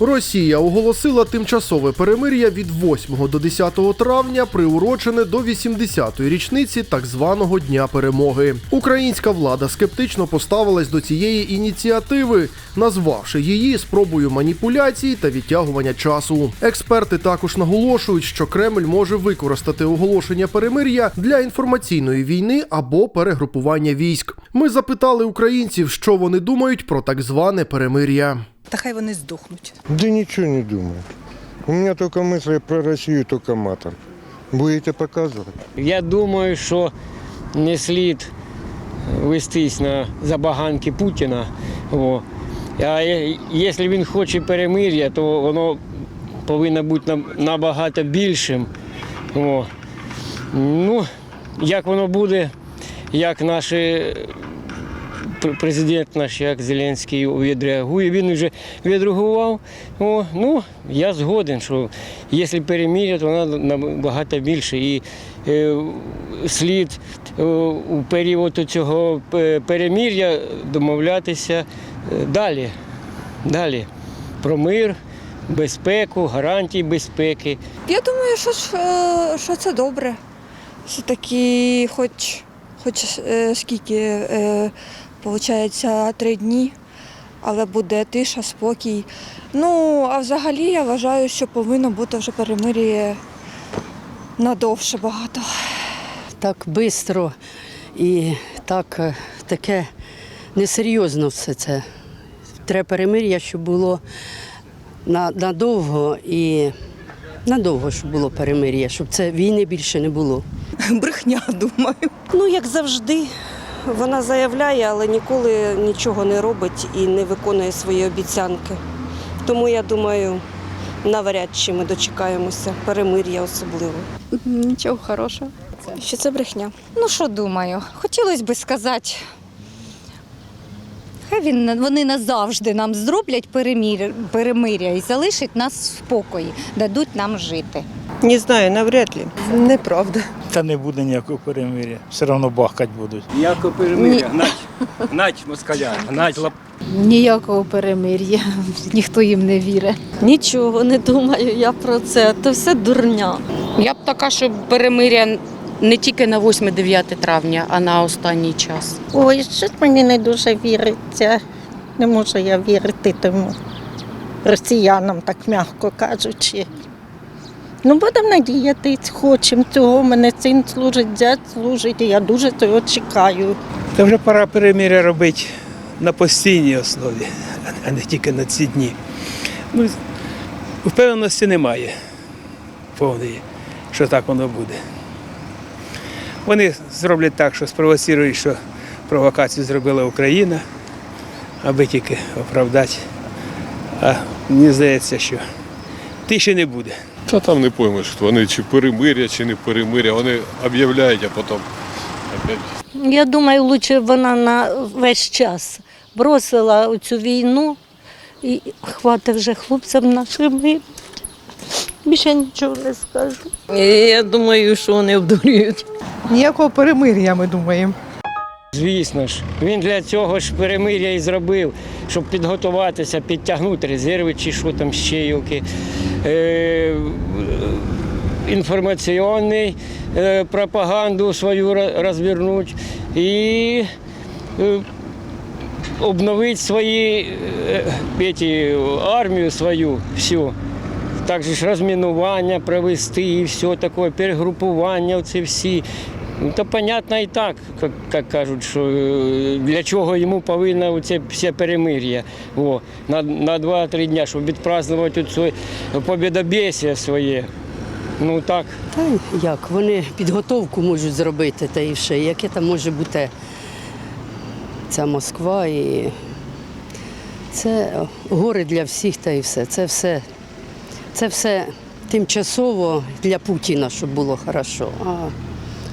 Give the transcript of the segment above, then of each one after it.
Росія оголосила тимчасове перемир'я від 8 до 10 травня, приурочене до 80-ї річниці так званого Дня перемоги. Українська влада скептично поставилась до цієї ініціативи, назвавши її спробою маніпуляцій та відтягування часу. Експерти також наголошують, що Кремль може використати оголошення перемир'я для інформаційної війни або перегрупування військ. Ми запитали українців, що вони думають про так зване перемир'я. Та хай вони здохнуть. Да ничего не думаю. У меня только мысли про Россию, только матом. Будете показывать? Я думаю, що не слід вестись на забаганки Путіна. О. А е- якщо він хоче перемир'я, то воно повинно бути набагато більшим. О. Ну, як воно буде, як наші президент наш, як Зеленський відреагує, він вже відреагував. О, ну, я згоден, що якщо перемір'я, то вона набагато більше. І е, слід е, у період цього е, перемір'я домовлятися е, далі. Далі. Про мир, безпеку, гарантії безпеки. Я думаю, що, що це добре. Все таки, хоч, хоч скільки, виходить, три дні, але буде тиша, спокій. Ну, а взагалі я вважаю, що повинно бути вже перемир'я надовше багато. так швидко і так е, таке несерйозно все це. Треба перемир'я, щоб було надовго і надовго, щоб було перемир'я, щоб це війни більше не було. Брехня, думаю. Ну, як завжди, вона заявляє, але ніколи нічого не робить і не виконує свої обіцянки. Тому я думаю, навряд чи ми дочекаємося перемир'я особливо. Нічого хорошого. Що це брехня. Ну, що думаю, хотілося б сказати. Хай він, вони назавжди нам зроблять перемиря і залишать нас в спокої, дадуть нам жити. Не знаю, навряд ли. Неправда. Та не буде ніякого перемир'я. Все одно бахкать будуть. Ніякого перемир'я, гнать, гнать москаля, гнать лап. Ніякого перемир'я, ніхто їм не вірить. Нічого не думаю я про це. То все дурня. Я б така, щоб перемиря не тільки на 8-9 травня, а на останній час. Ой, щось мені не дуже віриться. Не можу я вірити тому росіянам, так м'яко кажучи. Ну, будемо надіятись, хочемо цього. У мене син служить, зять служить, і я дуже цього чекаю. Та вже пора перемир'я робити на постійній основі, а не тільки на ці дні. Ну, впевненості немає повної, що так воно буде. Вони зроблять так, що спровоцірують, що провокацію зробила Україна, аби тільки оправдати. А мені здається, що тиші не буде. Та там не поймеш, вони чи перемиря, чи не перемиря. Вони об'являють, а потім опять Я думаю, лучше вона на весь час бросила цю війну і хватить вже хлопцям нашим. і Більше нічого не скажу. Я думаю, що вони обдурюють. Ніякого перемир'я, ми думаємо. Звісно ж, він для цього ж перемир'я і зробив, щоб підготуватися, підтягнути резерви чи що там ще юки. Е, інформаційний е, пропаганду свою розвернути і е, обновити свої е, эти, армію свою всю. Також розмінування провести і все таке, перегрупування, оці всі. Ну, то понятно і так, як, як кажуть, що е, для чого йому повинно це все перемир'я О, на, на 2-3 дня, щоб відпразнувати це побєдобєсія своє. Ну так. Та як, вони підготовку можуть зробити, та і все. Яке там може бути ця Москва і це гори для всіх та і все. Це все, це все тимчасово для Путіна, щоб було хорошо. А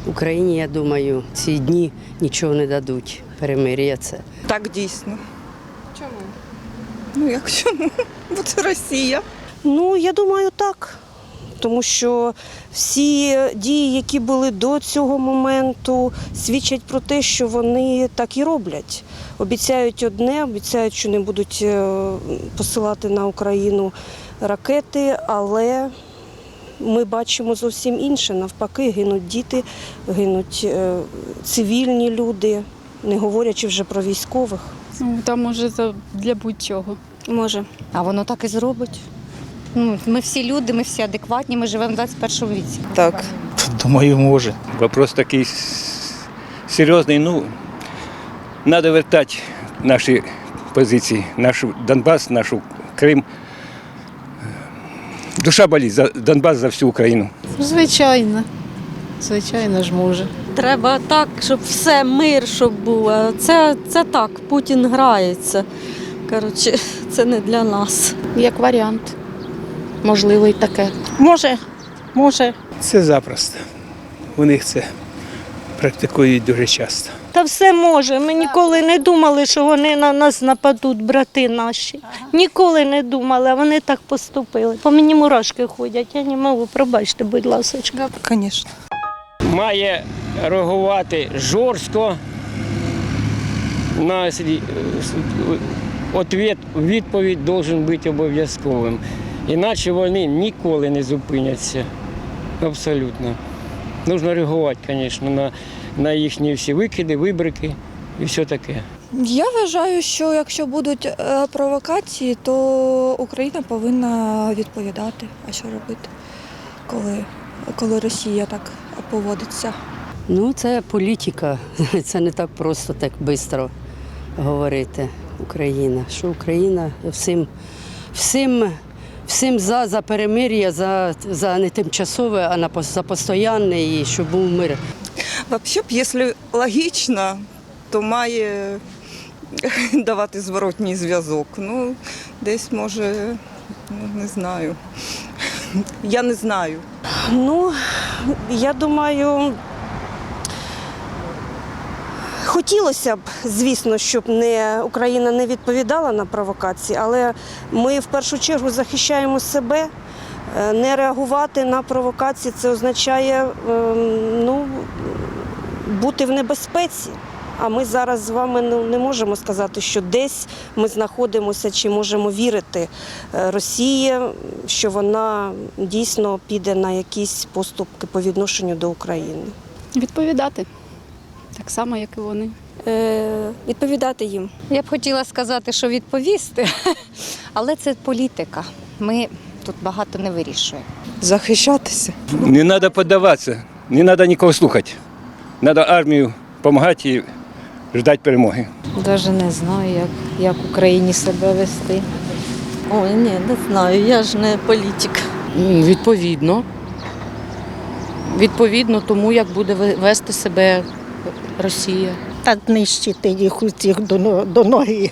Україні, я думаю, ці дні нічого не дадуть. Перемир'я це. Так дійсно. Чому? Ну як чому? Бо це Росія. Ну, я думаю, так. тому що всі дії, які були до цього моменту, свідчать про те, що вони так і роблять. Обіцяють одне, обіцяють, що не будуть е, посилати на Україну ракети, але ми бачимо зовсім інше. Навпаки, гинуть діти, гинуть е, цивільні люди, не говорячи вже про військових. Ну, там може для будь-чого. Може. А воно так і зробить. Ну, ми всі люди, ми всі адекватні, ми живемо в 21 віці. Так. Думаю, може. Вопрос такий серйозний. Ну, треба вертати наші позиції, наш Донбас, наш Крим. Душа болить за Донбас за всю Україну. Звичайно. Звичайно ж може. Треба так, щоб все мир, щоб був. Це, це так, Путін грається. Коротше, це не для нас. Як варіант. Можливо, і таке. Може, може. Це запросто. У них це практикують дуже часто. Та все може. Ми ніколи не думали, що вони на нас нападуть, брати наші. Ніколи не думали, а вони так поступили. По мені мурашки ходять, я не можу, пробачте, будь ласка. Звісно. Має реагувати жорстко. На ответ, відповідь должен бути обов'язковим. Іначе вони ніколи не зупиняться. Абсолютно. Нужно реагувати, звісно, на, на їхні всі викиди, вибрики і все таке. Я вважаю, що якщо будуть е, провокації, то Україна повинна відповідати. А що робити, коли, коли Росія так поводиться? Ну, це політика. Це не так просто, так швидко говорити. Україна. Що Україна всім, всім, всім за, за перемир'я, за, за не тимчасове, а на за постоянне і щоб був мир. Взагалі, якщо логічно, то має давати зворотній зв'язок. Ну, десь може, ну, не знаю. Я не знаю. Ну, я думаю, хотілося б, звісно, щоб не Україна не відповідала на провокації, але ми в першу чергу захищаємо себе. Е, Не реагувати на провокації це означає ем, ну, бути в небезпеці. А ми зараз з вами ну, не можемо сказати, що десь ми знаходимося чи можемо вірити е, Росії, що вона дійсно піде на якісь поступки по відношенню до України. Відповідати. Так само, як і вони. Е, відповідати їм. Я б хотіла сказати, що відповісти, але це політика. Ми тут багато не вирішуємо. Захищатися. Не треба піддаватися, не треба нікого слухати. Треба армію допомагати і ждати перемоги. Навіть не знаю, як, як Україні себе вести. Ой, ні, не знаю, я ж не політик. Відповідно. Відповідно тому, як буде вести себе Росія. Та знищити їх усіх до, до ноги.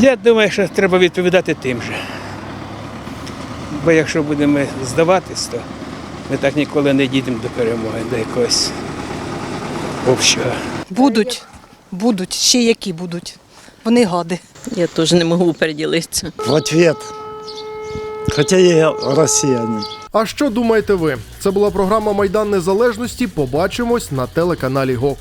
Я думаю, що треба відповідати тим же. Бо якщо будемо здаватись, то ми так ніколи не дійдемо до перемоги, до якогось общого. Будуть, будуть, ще які будуть. Вони гади. Я теж не можу переділитися. В ответ. Хоча я росіянин. А що думаєте ви? Це була програма Майдан Незалежності. Побачимось на телеканалі ГОК.